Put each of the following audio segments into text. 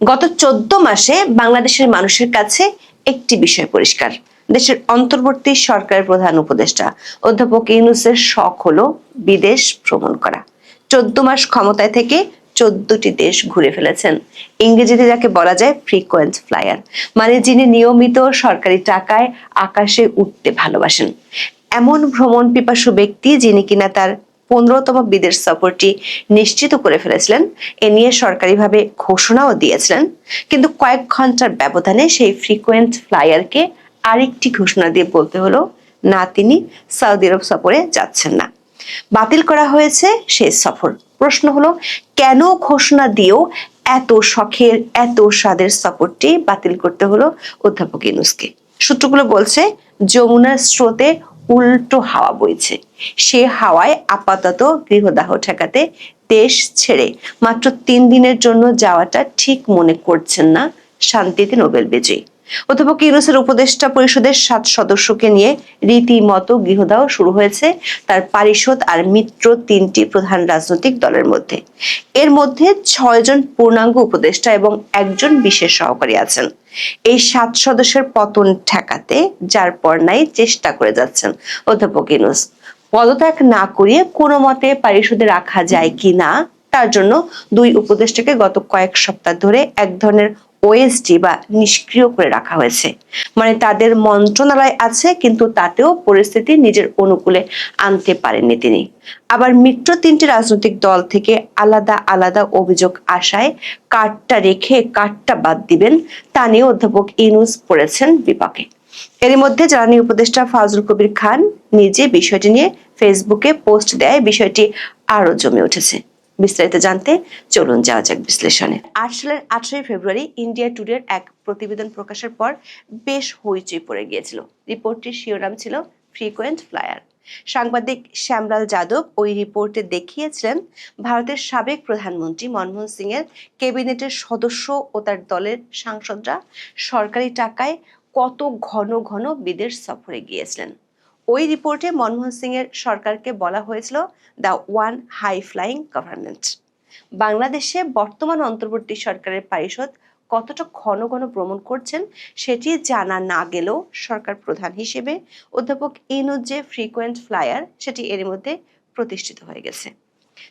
গত চোদ্দ মাসে বাংলাদেশের মানুষের কাছে একটি বিষয় পরিষ্কার। দেশের অন্তর্বর্তী সরকারের প্রধান উপদেষ্টা অধ্যাপক ইউনুসের শখ হলো বিদেশ ভ্রমণ করা। চোদ্দ মাস ক্ষমতায় থেকে চোদ্দটি দেশ ঘুরে ফেলেছেন। ইংরেজিতে যাকে বলা যায় ফ্রিকোয়েন্ট ফ্লায়ার মানে যিনি নিয়মিত সরকারি টাকায় আকাশে উঠতে ভালোবাসেন। এমন ভ্রমণ পিপাসু ব্যক্তি যিনি কিনা তার পনেরোতম বিদেশ সফরটি নিশ্চিত করে ফেলেছিলেন। এ নিয়ে সরকারিভাবে ঘোষণাও দিয়েছিলেন। কিন্তু কয়েক ঘণ্টার ব্যবধানে সেই ফ্রিকোয়েন্ট ফ্লায়ারকে আরেকটি ঘোষণা দিয়ে বলতে হলো, না, তিনি সৌদি আরব সফরে যাচ্ছেন না। বাতিল করা হয়েছে সেই সফর। প্রশ্ন হলো, কেন ঘোষণা দিয়েও এত শখের, এত স্বাদের সফরটি বাতিল করতে হলো অধ্যাপক ইনুসকে সূত্রগুলো বলছে, যমুনার স্রোতে উল্টো হাওয়া বইছে। সে হাওয়ায় আপাতত গৃহদাহ ঠেকাতে দেশ ছেড়ে মাত্র তিন দিনের জন্য যাওয়াটা ঠিক মনে করছেন না শান্তিতে নোবেল বিজয়ী। অধ্যাপক ইউনুসের উপদেষ্টা পরিষদের সাত সদস্যকে নিয়ে রীতিমতো গৃহদাহ শুরু হয়েছে, তার পারিষদ আর মিত্র তিনটি প্রধান রাজনৈতিক দলের মধ্যে। এর মধ্যে ছয়জন পূর্ণাঙ্গ উপদেষ্টা এবং একজন বিশেষ সহকারী আছেন। এই সাত সদস্যের পতন ঠেকাতে যার পর নাই চেষ্টা করে যাচ্ছেন অধ্যাপক ইউনুস। পদত্যাগ না করিয়ে কোনো মতে পারিষদে রাখা যায় কি না তার জন্য দুই উপদেষ্টাকে গত কয়েক সপ্তাহ ধরে এক ধরনের ওএসডি বা নিষ্ক্রিয় করে রাখা হয়েছে। মানে তাদের মন্ত্রণালয় আছে, কিন্তু তাতেও পরিস্থিতি নিজের অনুকূলে আনতে পারেননি তিনি। আবার মিত্র তিনটি রাজনৈতিক দল থেকে আলাদা আলাদা অভিযোগ আসায় কাঠটা রেখে কাঠটা বাদ দিবেন তা নিয়ে অধ্যাপক ইনুস পড়েছেন বিপাকে। এর মধ্যে জ্বালানি উপদেষ্টা ফাজল কবির খান নিজে বিষয়টি নিয়ে ফেসবুকে পোস্ট দেয়, বিষয়টি আরও জমে উঠেছে। বিস্তারিত জানতে চলুন যাওয়া যাক বিশ্লেষণে। আট সালের আঠারোই ফেব্রুয়ারি ইন্ডিয়া টুডের এক প্রতিবেদন প্রকাশের পর বেশ হইচই পড়ে গিয়েছিল। রিপোর্টটির শিরোনাম ছিল ফ্রিকোয়েন্ট ফ্লায়ার। সাংবাদিক শ্যামলাল যাদব ওই রিপোর্টে দেখিয়েছিলেন, ভারতের সাবেক প্রধানমন্ত্রী মনমোহন সিং এর ক্যাবিনেটের সদস্য ও তার দলের সাংসদরা সরকারি টাকায় কত ঘন ঘন বিদেশ সফরে গিয়েছিলেন। ওই রিপোর্টে মনমোহন সিং এর সরকারকে বলা হয়েছিল the one high flying government. বাংলাদেশে বর্তমান অন্তর্বর্তী সরকারের পারিষদ কতটা ঘন ঘন ভ্রমণ করছেন সেটি জানা না গেলেও সরকার প্রধান হিসেবে অধ্যাপক ইনুজ যে ফ্রিকোয়েন্ট ফ্লায়ার সেটি এর মধ্যে প্রতিষ্ঠিত হয়ে গেছে।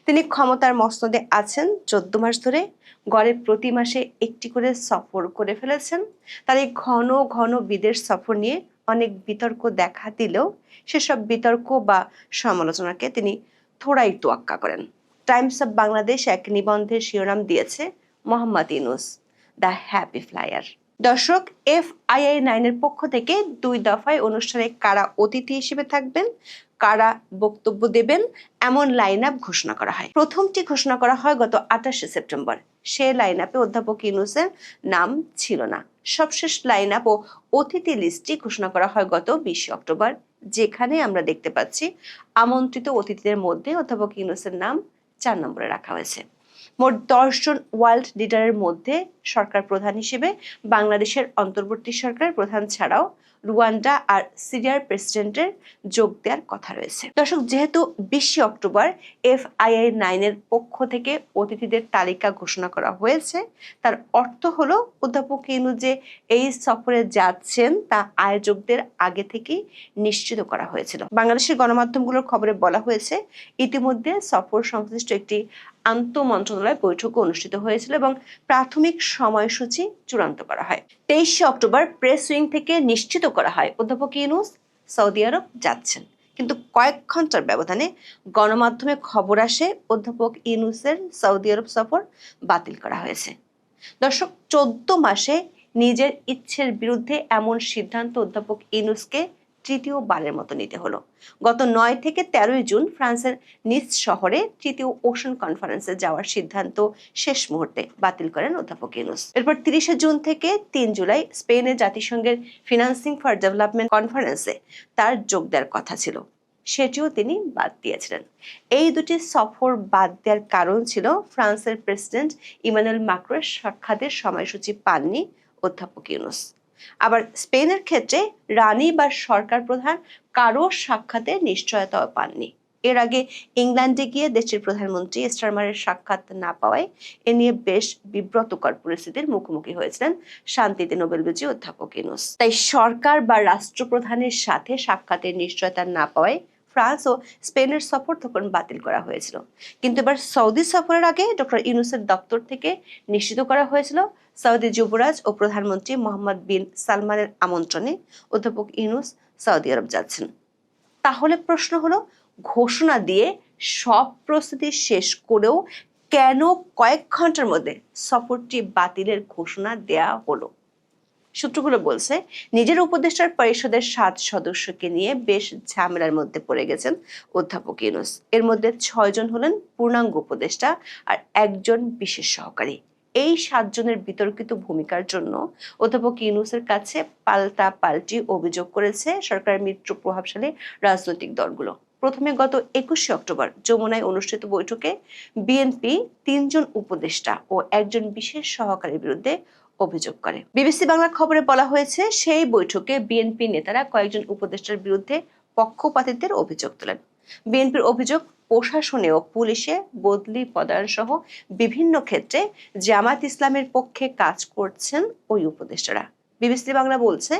তিনি ক্ষমতার মসনদে আছেন। চোদ্দ মাস ধরে গড়ে প্রতি মাসে একটি করে সফর করে ফেলেছেন। তার এই ঘন ঘন বিদেশ সফর নিয়ে অনেক বিতর্ক দেখা দিলেও সেসব বিতর্ক বা সমালোচনাকে তিনি থোড়াই তোয়াক্কা করেন। টাইমস অব বাংলাদেশ এক নিবন্ধের শিরোনাম দিয়েছে Mohammad Yunus the happy flyer দর্শক এফ আইআই নাইনের পক্ষ থেকে দুই দফায় অনুষ্ঠানে কারা অতিথি হিসেবে থাকবেন কারা বক্তব্য দেবেন, এমন লাইন আপ ঘোষণা করা হয়। প্রথমটি ঘোষণা করা হয় গত আঠাশে সেপ্টেম্বর। সে লাইন আপে অধ্যাপক ইউনুসের নাম ছিল না। সবশেষ লাইন আপ ও অতিথি লিস্টটি ঘোষণা করা হয় গত বিশে অক্টোবর, যেখানে আমরা দেখতে পাচ্ছি আমন্ত্রিত অতিথিদের মধ্যে অধ্যাপক ইউনুসের নাম চার নম্বরে রাখা হয়েছে। মোট দশজন ওয়ার্ল্ড লিডারের মধ্যে সরকার প্রধান হিসেবে বাংলাদেশের অন্তর্বর্তী সরকার প্রধান ছাড়াও রুয়ান্ডা আর সিরিয়ার প্রেসিডেন্টের যোগ দেওয়ার কথা রয়েছে। দর্শক, যেহেতু বিশে অক্টোবর এফ আইআই নাইনের পক্ষ থেকে অতিথিদের তালিকা ঘোষণা করা হয়েছে, তার অর্থ হলো অধ্যাপক ইনু যে এই সফরে যাচ্ছেন, তা আয়োজকদের আগে থেকেই নিশ্চিত করা হয়েছিল। বাংলাদেশের গণমাধ্যমগুলোর খবরে বলা হয়েছে, ইতিমধ্যে সফর সংশ্লিষ্ট একটি আন্তঃ মন্ত্রণালয় বৈঠক অনুষ্ঠিত হয়েছিল এবং প্রাথমিক সময়সূচি চূড়ান্ত করা হয়। তেইশে অক্টোবর প্রেস উইং থেকে নিশ্চিত করা হয়, অধ্যাপক ইউনুস সৌদি আরব যাচ্ছেন। কিন্তু কয়েক ঘণ্টার ব্যবধানে গণমাধ্যমে খবর আসে, অধ্যাপক ইউনুসের সৌদি আরব সফর বাতিল করা হয়েছে। দর্শক, চোদ্দ মাসে নিজের ইচ্ছের বিরুদ্ধে এমন সিদ্ধান্ত অধ্যাপক ইনুসকে তৃতীয়বারের মতো নিতে হলো। গত নয় থেকে তেরোই জুন ফ্রান্সের নিস শহরে তৃতীয় ওশন কনফারেন্সে যাওয়ার সিদ্ধান্ত শেষ মুহূর্তে বাতিল করেন অধ্যাপক ইনুস এরপর তিরিশে জুন থেকে তিন জুলাই স্পেনে জাতিসংঘের ফিনান্সিং ফর ডেভেলপমেন্ট কনফারেন্সে তার যোগ দেওয়ার কথা ছিল। সেটিও তিনি বাদ দিয়েছিলেন। এই দুটি সফর বাদ দেওয়ার কারণ ছিল ফ্রান্সের প্রেসিডেন্ট ইমানুয়েল মাক্রোর সাক্ষাতের সময়সূচি পাননি অধ্যাপক ইউনুস। আবার স্পেনের ক্ষেত্রে রানী বা সরকার প্রধান কারও সাক্ষাতে নিশ্চয়তাও পাননি। এর আগে ইংল্যান্ডে গিয়ে দেশের প্রধানমন্ত্রী স্টারমারের সাক্ষাৎ না পাওয়ায় এ নিয়ে বেশ বিব্রতকর পরিস্থিতির মুখোমুখি হয়েছিলেন শান্তিতে নোবেল বিজয়ী অধ্যাপক ইনুস তাই সরকার বা রাষ্ট্রপ্রধানের সাথে সাক্ষাতের নিশ্চয়তা না পাওয়ায় ফ্রান্স ও স্পেনের সফর তখন বাতিল করা হয়েছিল। কিন্তু এবার সৌদি সফরের আগে ডক্টর ইউনুসের দপ্তর থেকে নিশ্চিত করা হয়েছিল, সৌদি যুবরাজ ও প্রধানমন্ত্রী মোহাম্মদ বিন সালমানের আমন্ত্রণে অধ্যাপক ইউনুস সৌদি আরব যাচ্ছেন। তাহলে প্রশ্ন হলো, ঘোষণা দিয়ে সব প্রস্তুতি শেষ করেও কেন কয়েক ঘণ্টার মধ্যে সফরটি বাতিলের ঘোষণা দেয়া হলো? সূত্রগুলো বলছে, নিজের উপদেষ্টার পরিষদের সাত সদস্যকে নিয়ে বেশ ঝামেলার মধ্যে পড়ে গেছেন অধ্যাপক ইউনুস। এর মধ্যে ছয়জন হলেন পূর্ণাঙ্গ উপদেষ্টা আর একজন বিশেষ সহকারী। এই সাতজনের বিতর্কিত ভূমিকার জন্য অধ্যাপক ইউনুসের কাছে পাল্টা পাল্টি অভিযোগ করেছে সরকারের মিত্র প্রভাবশালী রাজনৈতিক দলগুলো। প্রথমে গত একুশে অক্টোবর যমুনায় অনুষ্ঠিত বৈঠকে বিএনপি তিনজন উপদেষ্টা ও একজন বিশেষ সহকারীর বিরুদ্ধে অভিযোগ করে। বিবিসি বাংলা খবরে বলা হয়েছে, সেই বৈঠকে বিএনপি নেতারা কয়েকজন উপদেষ্টার বিরুদ্ধে পক্ষপাতিত্বের অভিযোগ তোলেন। বিএনপির অভিযোগ, প্রশাসনে ও পুলিশে বদলি পদায়ন সহ বিভিন্ন ক্ষেত্রে জামাত ইসলামের পক্ষে কাজ করছেন ওই উপদেষ্টারা। বিবিসি বাংলা বলছে,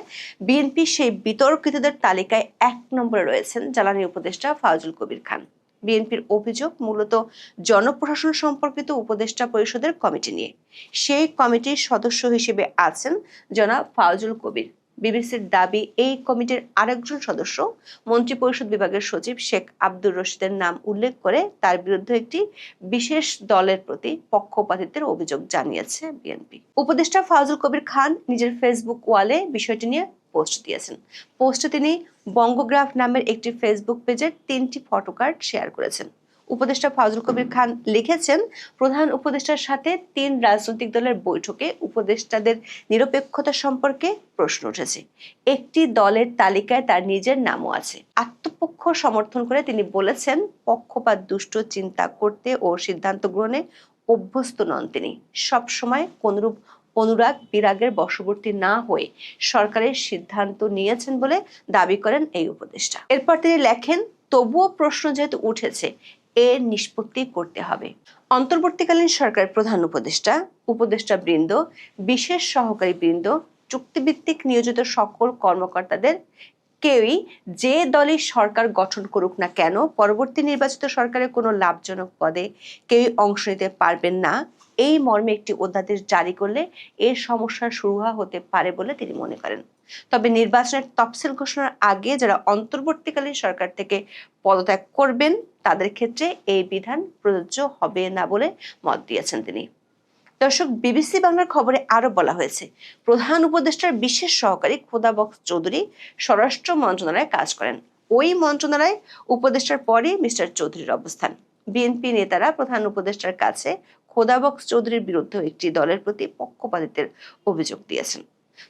বিএনপি সেই বিতর্কিতদের তালিকায় এক নম্বরে রয়েছেন জ্বালানি উপদেষ্টা ফাজুল কবির খান। বিএনপির অভিযোগ মূলত জনপ্রশাসন সম্পর্কিত উপদেষ্টা পরিষদের কমিটি নিয়ে। সেই কমিটির সদস্য হিসেবে আছেন জনাব ফাজুল কবির। বিবিসির দাবি, এই কমিটির আরেকজন সদস্য, মন্ত্রিপরিষদ বিভাগের সচিব শেখ আব্দুর রশিদের নাম উল্লেখ করে তার বিরুদ্ধে একটি বিশেষ দলের প্রতি পক্ষপাতিত্বের অভিযোগ জানিয়েছে বিএনপি। উপদেষ্টা ফাজুল কবির খান নিজের ফেসবুক ওয়ালে বিষয়টি নিয়ে পোস্ট দিয়েছেন। পোস্টে তিনি বঙ্গগ্রাফ নামের একটি ফেসবুক পেজের তিনটি ফটোকার্ড শেয়ার করেছেন। উপদেষ্টা ফাজুল কবির খান লিখেছেন, প্রধান উপদেষ্টার সাথে তিন রাজনৈতিক দলের বৈঠকে উপদেষ্টাদের নিরপেক্ষতা সম্পর্কে প্রশ্ন উঠেছে। একটি দলের তালিকায় তার নিজের নামও আছে। আত্মপক্ষ সমর্থন করে তিনি বলেছেন, পক্ষপাত, দুষ্ট, চিন্তা করতে ও সিদ্ধান্ত গ্রহণে অভ্যস্ত নন তিনি। সবসময় কোনরূপ অনুরাগ বিরাগের বশবর্তী না হয়ে সরকারের সিদ্ধান্ত নিয়েছেন বলে দাবি করেন এই উপদেষ্টা। এরপর তিনি লেখেন, তবুও প্রশ্ন যেহেতু উঠেছে এর নিষ্পত্তি করতে হবে। অন্তর্বর্তীকালীন সরকারের প্রধান উপদেষ্টা উপদেষ্টা বৃন্দ, বিশেষ সহকারী বৃন্দ, চুক্তিভিত্তিক নিয়োজিত সকল কর্মকর্তাদের কেউই যে দলই সরকার গঠন করুক না কেন, পরবর্তী নির্বাচিত সরকারের কোনো লাভজনক পদে কেউই অংশ নিতে পারবেন না। এই মর্মে একটি অধ্যাদেশ জারি করলে এর সমস্যার শুরু হতে পারে বলে তিনি মনে করেন। তবে নির্বাচনের তফসিল ঘোষণার আগে যারা অন্তর্বর্তীকালীন সরকার থেকে পদত্যাগ করবেন, তাদের ক্ষেত্রে এই বিধান প্রযোজ্য হবে না বলে মত দিয়েছেন তিনি। দর্শক, বিবিসি বাংলার খবরে আরও বলা হয়েছে, প্রধান উপদেষ্টার বিশেষ সহকারী খোদাবক্স চৌধুরী স্বরাষ্ট্র মন্ত্রণালয়ে কাজ করেন। ওই মন্ত্রণালয় উপদেষ্টার পরে মিস্টার চৌধুরীর অবস্থান। বিএনপি নেতারা প্রধান উপদেষ্টার কাছে খোদাবক্স চৌধুরীর বিরুদ্ধে একটি দলের প্রতি পক্ষপাতিত্বের অভিযোগ দিয়েছেন।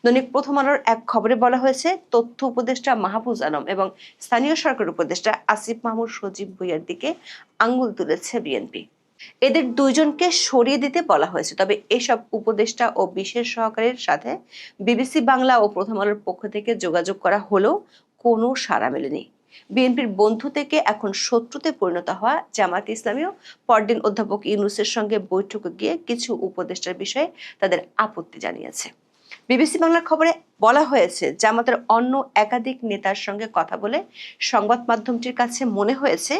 দৈনিক প্রথম আলোর এক খবরে বলা হয়েছে, তথ্য উপদেষ্টা মাহফুজ আলম এবং স্থানীয় সরকার উপদেষ্টা আসিফ মাহমুদ সজীব ভুইয়ার দিকে আঙ্গুল তুলেছে বিএনপি। এদের দুইজনকে সরিয়ে দিতে বলা হয়েছে। তবে এসব উপদেষ্টা ও বিশেষ সহকারীর সাথে বিবিসি বাংলা ও প্রথম আলোর পক্ষ থেকে যোগাযোগ করা হলেও কোনো সাড়া মেলেনি। বিএনপির বন্ধু থেকে এখন শত্রুতে পরিণত হওয়া জামাত ইসলামীও পরদিন অধ্যাপক ইউনুসের সঙ্গে বৈঠকে গিয়ে কিছু উপদেষ্টার বিষয়ে তাদের আপত্তি জানিয়েছে। বিবিসি বাংলার খবরে বলা হয়েছে, জামাতের অন্য একাধিক নেতার সঙ্গে কথা বলে সংবাদ মাধ্যমটির কাছে মনে হয়েছে,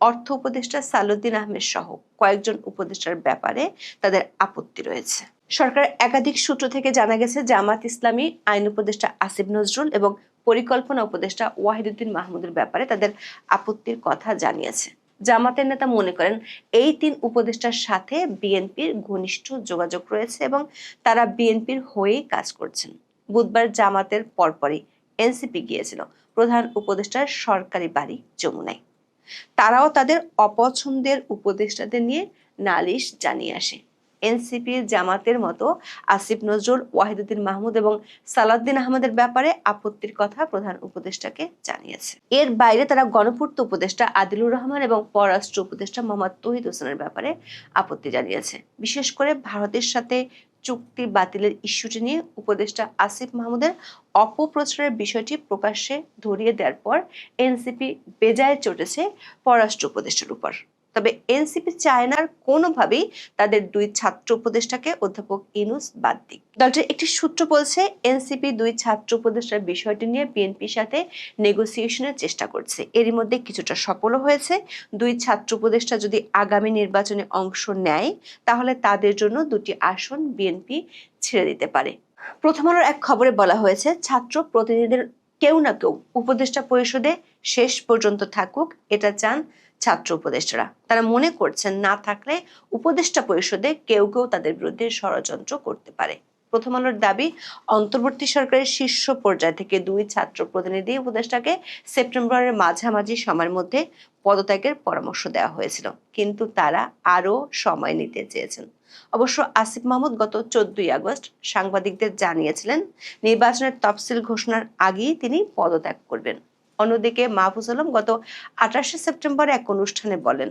অর্থ উপদেষ্টা সালুদ্দিন আহমেদ সহ কয়েকজন উপদেষ্টার ব্যাপারে তাদের আপত্তি রয়েছে। সরকার একাধিক সূত্র থেকে জানা গেছে, জামাত ইসলামী আইন উপদেষ্টা আসিফ নজরুল এবং পরিকল্পনা উপদেষ্টা ওয়াহিদুদ্দিন মাহমুদের ব্যাপারে তাদের আপত্তির কথা জানিয়েছে। জামাতের নেতা মনে করেন, এই তিন উপদেষ্টার সাথে বিএনপির ঘনিষ্ঠ যোগাযোগ রয়েছে এবং তারা বিএনপির হয়েই কাজ করছেন। বুধবার জামাতের পরপরই এনসিপি গিয়েছিল, প্রধান উপদেষ্টার সরকারি বাড়ি যমুনায়। তারাও তাদের অপছন্দের উপদেষ্টাদের নিয়ে নালিশ জানিয়ে আসে। এনসিপি জামাতের মতো আসিফ নজরুল, ওয়াহিদুদ্দিন মাহমুদ এবং সালাউদ্দিন আহমদের ব্যাপারে আপত্তির কথা প্রধান উপদেষ্টাকে জানিয়েছে। এর বাইরে তারা গণপূর্ত উপদেষ্টা আদিলুর রহমান এবং পররাষ্ট্র উপদেষ্টা মোহাম্মদ তহিদ হোসেনের ব্যাপারে আপত্তি জানিয়েছে। বিশেষ করে ভারতের সাথে চুক্তি বাতিলের ইস্যুটি নিয়ে উপদেষ্টা আসিফ মাহমুদের অপপ্রচারের বিষয়টি প্রকাশ্যে ধরিয়ে দেওয়ার পর এনসিপি বেজায় চটেছে পররাষ্ট্র উপদেষ্টার উপর। তবে এনসিপি চায় না কোনোভাবেই তাদের দুই ছাত্র উপদেষ্টাকে অধ্যাপক ইনুস বাদ দিক। দলটির একটি সূত্র বলছে, এনসিপি দুই ছাত্র উপদেষ্টার বিষয়টি নিয়ে বিএনপির সাথে নেগোসিয়েশনের চেষ্টা করছে। এরই মধ্যে কিছুটা সফলও হয়েছে। দুই ছাত্র উপদেষ্টা যদি আগামী নির্বাচনে অংশ নেয়, তাহলে তাদের জন্য দুটি আসন বিএনপি ছেড়ে দিতে পারে। প্রথম আলোর এক খবরে বলা হয়েছে, ছাত্র প্রতিনিধিদের কেউ না কেউ উপদেষ্টা পরিষদে শেষ পর্যন্ত থাকুক, এটা চান ছাত্র উপদেষ্টারা। তারা মনে করছেন না থাকলে উপদেষ্টা পরিষদে কেউ কেউ তাদের বিরুদ্ধে ষড়যন্ত্র করতে পারে। প্রথম আলোর দাবি, অন্তর্বর্তী সরকারের শীর্ষ পর্যায় থেকে দুই ছাত্র প্রতিনিধি উপদেষ্টাকে সেপ্টেম্বরের মাঝামাঝি সময়ের মধ্যে পদত্যাগের পরামর্শ দেওয়া হয়েছিল। কিন্তু তারা আরও সময় নিতে চেয়েছেন। অবশ্য আসিফ মাহমুদ গত চোদ্দই আগস্ট সাংবাদিকদের জানিয়েছিলেন, নির্বাচনের তফসিল ঘোষণার আগেই তিনি পদত্যাগ করবেন। অন্যদিকে মাহফুজ আলম গত আঠাশে সেপ্টেম্বর এক অনুষ্ঠানে বলেন,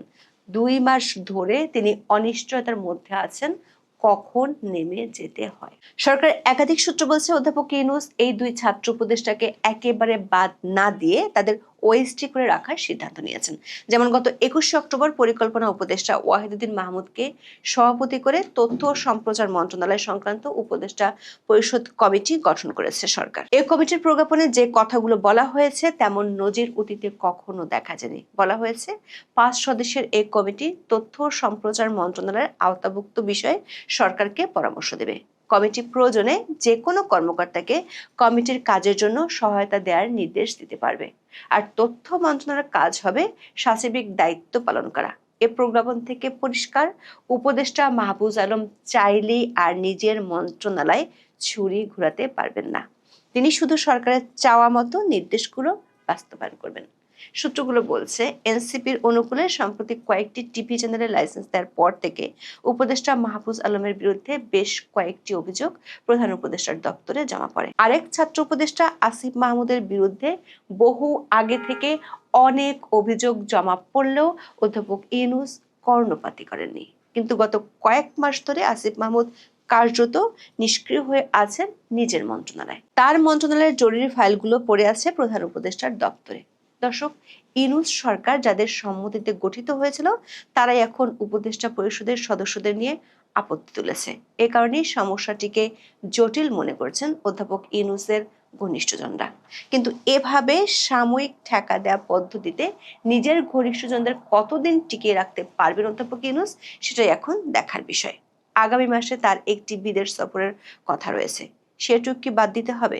দুই মাস ধরে তিনি অনিশ্চয়তার মধ্যে আছেন, কখন নেমে যেতে হয়? সরকার একাধিক সূত্র বলছে, অধ্যাপক ইউনুস এই দুই ছাত্র উপদেষ্টাকে একেবারে বাদ না দিয়ে তাদের ওয়েস্টি করে রাখার সিদ্ধান্ত নিয়েছেন। যেমন গত একুশে অক্টোবর পরিকল্পনা উপদেষ্টা ওয়াহিদুদ্দিন মাহমুদকে সভাপতি করে তথ্য ও সম্প্রচার মন্ত্রণালয় সংক্রান্ত উপদেষ্টা পরিষদ কমিটি গঠন করেছে সরকার। এই কমিটির প্রজ্ঞাপনে যে কথাগুলো বলা হয়েছে তেমন নজির অতীতে কখনো দেখা যায়নি। বলা হয়েছে, পাঁচ সদস্যের এই কমিটি তথ্য ও সম্প্রচার মন্ত্রণালয়ের আওতাভুক্ত বিষয়ে সরকারকে পরামর্শ দেবে। কমিটি প্রয়োজনে যে কোনো কর্মকর্তাকে কমিটির কাজের জন্য সহায়তা দেওয়ার নির্দেশ দিতে পারবে। আর তথ্য মন্ত্রণালয়ের কাজ হবে সাচিবিক দায়িত্ব পালন করা। এ প্রজ্ঞাপন থেকে পরিষ্কার, উপদেষ্টা মাহবুজ আলম চাইলেই আর নিজের মন্ত্রণালয় ছুরি ঘোরাতে পারবেন না। তিনি শুধু সরকারের চাওয়া মতো নির্দেশগুলো বাস্তবায়ন করবেন। সূত্রগুলো বলছে, এনসিপির অনুকূলে সম্প্রতি কয়েকটি টিভি চ্যানেলের লাইসেন্স দেওয়ার পর থেকে উপদেষ্টা মাহফুজ আলমের বিরুদ্ধে বেশ কয়েকটি অভিযোগ প্রধান উপদেষ্টার দপ্তরে জমা পড়ে। আরেক ছাত্র উপদেষ্টা আসিফ মাহমুদের বিরুদ্ধে বহু আগে থেকে অনেক অভিযোগ জমা পড়লেও অধ্যাপক ইনুস কর্ণপাতি করেননি। কিন্তু গত কয়েক মাস ধরে আসিফ মাহমুদ কার্যত নিষ্ক্রিয় হয়ে আছেন নিজের মন্ত্রণালয়। তার মন্ত্রণালয়ের জরুরি ফাইলগুলো পড়ে আছে প্রধান উপদেষ্টার দপ্তরে। দর্শক, ইনুস সরকার যাদের সম্মতিতে গঠিত হয়েছিল, তারাই এখন উপদেষ্টা পরিষদের সদস্যদের নিয়ে আপত্তি তুলেছে। এ কারণেই সমস্যাটিকে জটিল মনে করছেন অধ্যাপক ইনুসের ঘনিষ্ঠজনরা। কিন্তু এভাবে সাময়িক ঠেকা দেওয়া পদ্ধতিতে নিজের ঘনিষ্ঠজনদের কতদিন টিকিয়ে রাখতে পারবেন অধ্যাপক ইনুস, সেটাই এখন দেখার বিষয়। আগামী মাসে তার একটি বিদেশ সফরের কথা রয়েছে। সেটুক কি বাদ দিতে হবে?